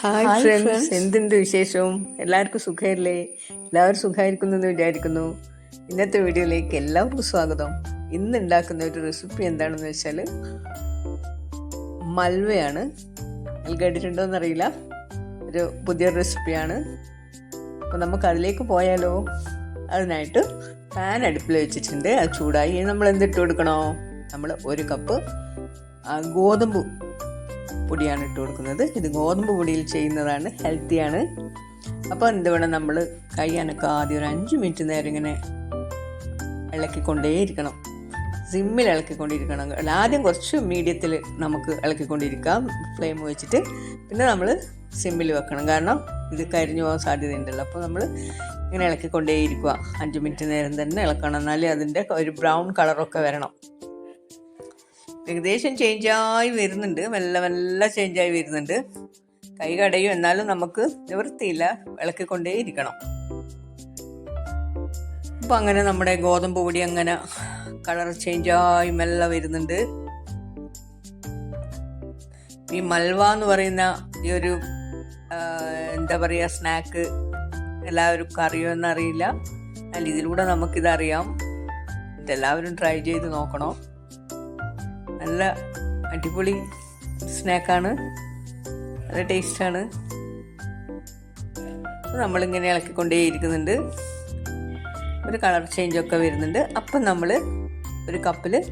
Hi friends എന്തുണ്ട് വിശേഷവും എല്ലാവർക്കും സുഖമല്ലേ? എല്ലാവരും സുഖമായിരിക്കുന്നു എന്ന് വിചാരിക്കുന്നു. ഇന്നത്തെ വീഡിയോയിലേക്ക് എല്ലാവർക്കും സ്വാഗതം. ഇന്ന് ഉണ്ടാക്കുന്ന ഒരു റെസിപ്പി എന്താണെന്ന് വെച്ചാൽ മൽവയാണ്. ഈ കേട്ടിട്ടുണ്ടോ എന്നറിയില്ല. ഒരു പുതിയ റെസിപ്പിയാണ് അപ്പോൾ നമുക്ക് അതിലേക്ക് പോയാലോ? അതിനായിട്ട് പാൻ അടുപ്പിൽ വെച്ചിട്ടുണ്ട്. അത് ചൂടായി. നമ്മൾ എന്തിട്ട് കൊടുക്കണോ? നമ്മൾ ഒരു കപ്പ് ഗോതമ്പ് പൊടിയാണ് ഇട്ട് കൊടുക്കുന്നത്. ഇത് ഗോതമ്പ് പൊടിയിൽ ചെയ്യുന്നതാണ് ഹെൽത്തിയാണ്. അപ്പോൾ എന്ത് വേണം നമ്മൾ കൈ അനക്ക ആദ്യം ഒരു അഞ്ച് മിനിറ്റ് നേരം ഇങ്ങനെ ഇളക്കിക്കൊണ്ടേയിരിക്കണം. സിമ്മിൽ ഇളക്കിക്കൊണ്ടിരിക്കണം. ആദ്യം കുറച്ച് മീഡിയത്തിൽ നമുക്ക് ഇളക്കിക്കൊണ്ടിരിക്കാം ഫ്ലെയിം വെച്ചിട്ട്. പിന്നെ നമ്മൾ സിമ്മിൽ വെക്കണം. കാരണം ഇത് കരിഞ്ഞു പോകാൻ സാധ്യതയുണ്ടല്ലോ. അപ്പോൾ നമ്മൾ ഇങ്ങനെ ഇളക്കിക്കൊണ്ടേയിരിക്കുക. അഞ്ച് മിനിറ്റ് നേരം തന്നെ ഇളക്കണം. എന്നാലേ അതിന്റെ ഒരു ബ്രൗൺ കളറൊക്കെ വരണം. ഏകദേശം ചേഞ്ചായി വരുന്നുണ്ട്. മെല്ലെ മെല്ലെ ചേഞ്ചായി വരുന്നുണ്ട്. കൈ കടയും. എന്നാലും നമുക്ക് നിവൃത്തിയില്ല. ഇളക്കിക്കൊണ്ടേ ഇരിക്കണം അപ്പം അങ്ങനെ നമ്മുടെ ഗോതമ്പ് പൊടി അങ്ങനെ കളർ ചേഞ്ചായി മെല്ലെ വരുന്നുണ്ട്. ഈ മൽവ എന്ന് പറയുന്ന ഈ ഒരു എന്താ പറയുക സ്നാക്ക് എല്ലാവർക്കും അറിയോ എന്നറിയില്ല. എന്നാൽ ഇതിലൂടെ നമുക്കിതറിയാം. ഇതെല്ലാവരും ട്രൈ ചെയ്ത് നോക്കണം. നല്ല അടിപൊളി സ്നാക്കാണ്. നല്ല ടേസ്റ്റാണ്. നമ്മളിങ്ങനെ ഇളക്കിക്കൊണ്ടേ ഇരിക്കുന്നുണ്ട് ഒരു കളർ ചേഞ്ചൊക്കെ വരുന്നുണ്ട്. അപ്പം നമ്മൾ ഒരു കപ്പിൽ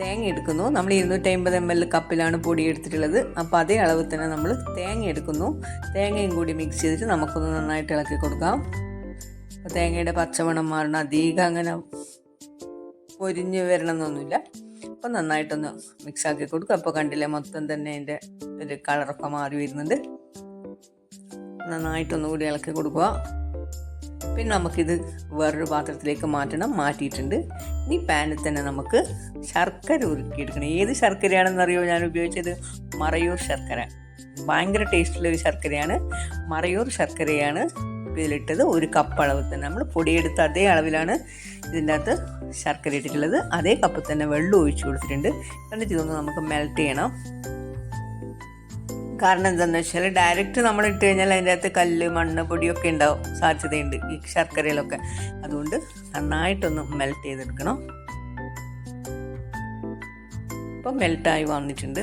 തേങ്ങ എടുക്കുന്നു. നമ്മൾ ഇരുന്നൂറ്റി അമ്പത് എം എൽ കപ്പിലാണ് പൊടി എടുത്തിട്ടുള്ളത്. അപ്പോൾ അതേ അളവിൽ തന്നെ നമ്മൾ തേങ്ങ എടുക്കുന്നു. തേങ്ങയും കൂടി മിക്സ് ചെയ്തിട്ട് നമുക്കൊന്ന് നന്നായിട്ട് ഇളക്കി കൊടുക്കാം. അപ്പോൾ തേങ്ങയുടെ പച്ചമണം മാറണം. അധികം അങ്ങനെ പൊരിഞ്ഞ് വരണം എന്നൊന്നുമില്ല അപ്പം നന്നായിട്ടൊന്ന് മിക്സ് ആക്കി കൊടുക്കുക. അപ്പോൾ കണ്ടില്ലേ മൊത്തം തന്നെ അതിന്റെ ഒരു കളറൊക്കെ മാറി വരുന്നുണ്ട്. നന്നായിട്ടൊന്ന് കൂടി ഇളക്കി കൊടുക്കുക. പിന്നെ നമുക്കിത് വേറൊരു പാത്രത്തിലേക്ക് മാറ്റണം. മാറ്റിയിട്ടുണ്ട്. ഇനി പാനിൽ തന്നെ നമുക്ക് ശർക്കര ഉരുക്കിയെടുക്കണം. ഏത് ശർക്കരയാണെന്നറിയോ ഞാൻ ഉപയോഗിച്ചത് മറയൂർ ശർക്കര. ഭയങ്കര ടേസ്റ്റുള്ള ഒരു ശർക്കരയാണ്. മറയൂർ ശർക്കരയാണ്. ഇതിലിട്ടത് ഒരു കപ്പ് അളവ് തന്നെ. നമ്മൾ പൊടിയെടുത്ത അതേ അളവിലാണ് ഇതിന്റെ അകത്ത് ശർക്കര ഇട്ടിട്ടുള്ളത്. അതേ കപ്പ് തന്നെ വെള്ളം ഒഴിച്ചു കൊടുത്തിട്ടുണ്ട്. എന്നിട്ട് ഇതൊന്ന് നമുക്ക് മെൽറ്റ് ചെയ്യണം. കാരണം എന്താണെന്ന് വെച്ചാൽ ഡയറക്റ്റ് നമ്മൾ ഇട്ട് കഴിഞ്ഞാൽ അതിന്റെ അകത്ത് കല്ല് മണ്ണ് പൊടിയൊക്കെ ഉണ്ടാവും. സാധ്യതയുണ്ട് ഈ ശർക്കരയിലൊക്കെ. അതുകൊണ്ട് നന്നായിട്ടൊന്ന് മെൽറ്റ് ചെയ്തെടുക്കണം. ഇപ്പം മെൽറ്റായി വന്നിട്ടുണ്ട്.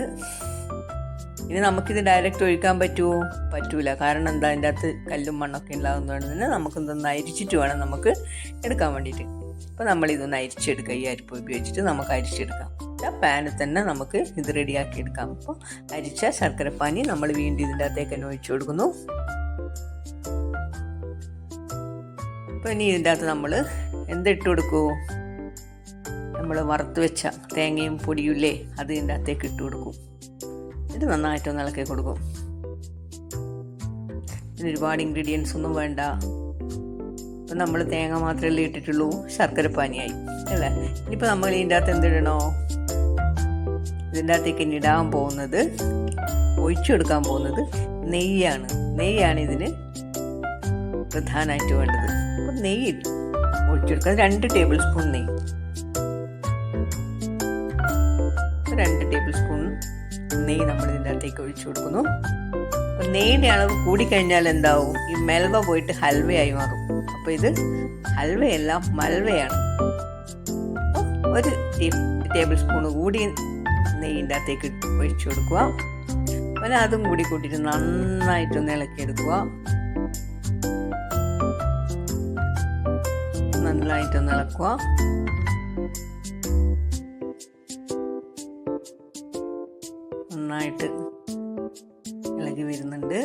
ഇനി നമുക്കിത് ഡയറക്റ്റ് ഒഴിക്കാൻ പറ്റുമോ പറ്റൂല. കാരണം എന്താ അതിന്റെ അകത്ത് കല്ലും മണ്ണൊക്കെ ഉണ്ടാകുന്നതുകൊണ്ട് തന്നെ നമുക്കിതൊന്ന് അരിച്ചിട്ട് വേണം നമുക്ക് എടുക്കാൻ വേണ്ടിയിട്ട്. അപ്പോൾ നമ്മളിതൊന്ന് അരിച്ചെടുക്കുക. ഈ അരിപ്പ് ഉപയോഗിച്ചിട്ട് നമുക്ക് അരിച്ചെടുക്കാം. പാനിൽ തന്നെ നമുക്ക് ഇത് റെഡിയാക്കി എടുക്കാം. അപ്പോൾ അരിച്ച ശർക്കരപ്പാനി നമ്മൾ വീണ്ടും ഇതിന്റെ അകത്തേക്ക് തന്നെ ഒഴിച്ചു കൊടുക്കുന്നു. അപ്പോൾ ഇനി ഇതിന്റെ അകത്ത് നമ്മൾ എന്തിട്ട് കൊടുക്കൂ? നമ്മൾ വറുത്ത് വെച്ച തേങ്ങയും പൊടിയുമില്ലേ അത് ഇതിന്റെ അകത്തേക്ക് ഇട്ട് കൊടുക്കും. ഇത് നന്നായിട്ടൊന്ന് ഇളക്കി കൊടുക്കും. ഇതിന് ഒരുപാട് ഇൻഗ്രീഡിയൻസ് ഒന്നും വേണ്ട. ഇപ്പം നമ്മൾ തേങ്ങ മാത്രമേ ഇട്ടിട്ടുള്ളൂ. ശർക്കര പാനിയായി അല്ലേ? ഇനിയിപ്പോൾ നമ്മൾ ഇതിന്റെ അകത്ത് എന്തിടണോ? ഇതിന്റെ അകത്തേക്ക് ഇനി ഇടാൻ പോകുന്നത് ഒഴിച്ചെടുക്കാൻ പോകുന്നത് നെയ്യാണ്. നെയ്യാണ് ഇതിന് പ്രധാനമായിട്ട് വേണ്ടത്. അപ്പം നെയ്യ് ഒഴിച്ചെടുക്കുക. രണ്ട് ടേബിൾ സ്പൂൺ നെയ്യ്. നെയ്യ് നമ്മൾ ഇതിന്റെ അകത്തേക്ക് ഒഴിച്ചു കൊടുക്കുന്നു. നെയ്യുടെ അളവ് കൂടിക്കഴിഞ്ഞാൽ എന്താവും? ഈ മെൽവ പോയിട്ട് ഹൽവയായി മാറും. അപ്പോൾ ഇത് ഹൽവയല്ല മൽവയാണ്. ഒരു ടേബിൾ സ്പൂൺ കൂടി നെയ്യിന്റെ അകത്തേക്ക് ഒഴിച്ചു കൊടുക്കുക. പിന്നെ അതും കൂടി കൂട്ടിയിട്ട് നന്നായിട്ടൊന്ന് ഇളക്കിയെടുക്കുക. നന്നായിട്ടൊന്ന് ഇളക്കുക. നന്നായിട്ട് ഇളകി വരുന്നുണ്ട്.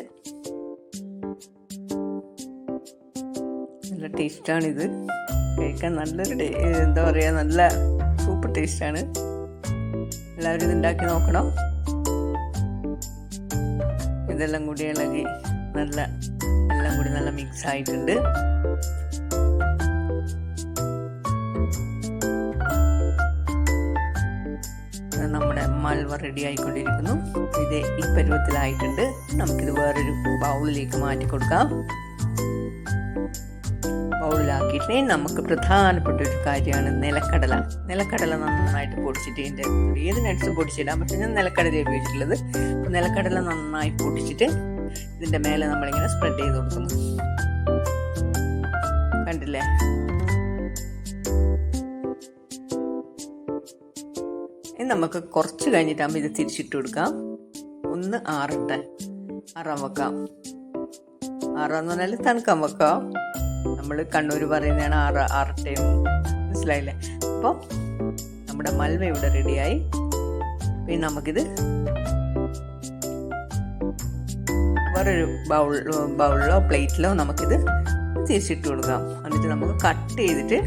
നല്ല ടേസ്റ്റാണിത്. കഴിക്കാൻ നല്ലൊരു എന്താ പറയുക നല്ല സൂപ്പർ ടേസ്റ്റാണ്. എല്ലാവരും ഇത് ഉണ്ടാക്കി നോക്കണം. ഇതെല്ലാം കൂടി ഇളകി നല്ല എല്ലാം കൂടി നല്ല മിക്സ് ആയിട്ടുണ്ട്. നമ്മുടെ മൽവ റെഡി ആയിക്കൊണ്ടിരിക്കുന്നു. ഇത് ഈ പരുവത്തിലായിട്ടുണ്ട്. നമുക്കിത് വേറൊരു ബൗളിലേക്ക് മാറ്റി കൊടുക്കാം. ബൗളിലാക്കിയിട്ട് നമുക്ക് പ്രധാനപ്പെട്ട ഒരു കാര്യമാണ് നിലക്കടല. നിലക്കടല നന്നായിട്ട് പൊടിച്ചിട്ട് ഇതിന്റെ ഏത് നട്ട്സും പൊടിച്ചിടാം. പക്ഷെ ഞാൻ നിലക്കടല ഉപയോഗിച്ചിട്ടുള്ളത്. നിലക്കടല നന്നായി പൊടിച്ചിട്ട് ഇതിന്റെ മേലെ നമ്മളിങ്ങനെ സ്പ്രെഡ് ചെയ്ത് കൊടുക്കുന്നു. കണ്ടില്ലേ? ഇനി നമുക്ക് കുറച്ച് കഴിഞ്ഞിട്ടാകുമ്പോൾ ഇത് തിരിച്ചിട്ട് കൊടുക്കാം. ഒന്ന് ആറട്ടെ. അറാൻ വെക്കാം. ആറാന്ന് പറഞ്ഞാൽ തണുക്കാൻ വെക്കാം. നമ്മൾ കണ്ണൂർ പറയുന്നതാണ് ആറ് ആറട്ടെ മനസ്സിലായില്ലേ? അപ്പോൾ നമ്മുടെ മൽവ ഇവിടെ റെഡിയായി. പിന്നെ നമുക്കിത് വേറൊരു ബൗൾ ബൗളിലോ പ്ലേറ്റിലോ നമുക്കിത് തിരിച്ചിട്ട് കൊടുക്കാം. എന്നിട്ട് നമുക്ക് കട്ട് ചെയ്തിട്ട്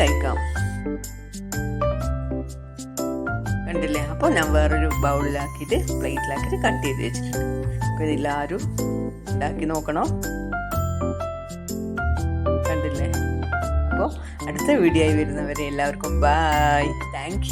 കഴിക്കാം. കണ്ടില്ലേ? അപ്പോൾ ഞാൻ വേറൊരു ബൗളിലാക്കിയിട്ട് പ്ലേറ്റിലാക്കിയിട്ട് കട്ട് ചെയ്ത് വെച്ചിട്ടുണ്ട്. അപ്പോൾ ഇതെല്ലാവരും ഉണ്ടാക്കി നോക്കണം? കണ്ടില്ലേ? അപ്പോൾ അടുത്ത വീഡിയോ ആയി വരുന്നവരെ എല്ലാവർക്കും ബായ് താങ്ക്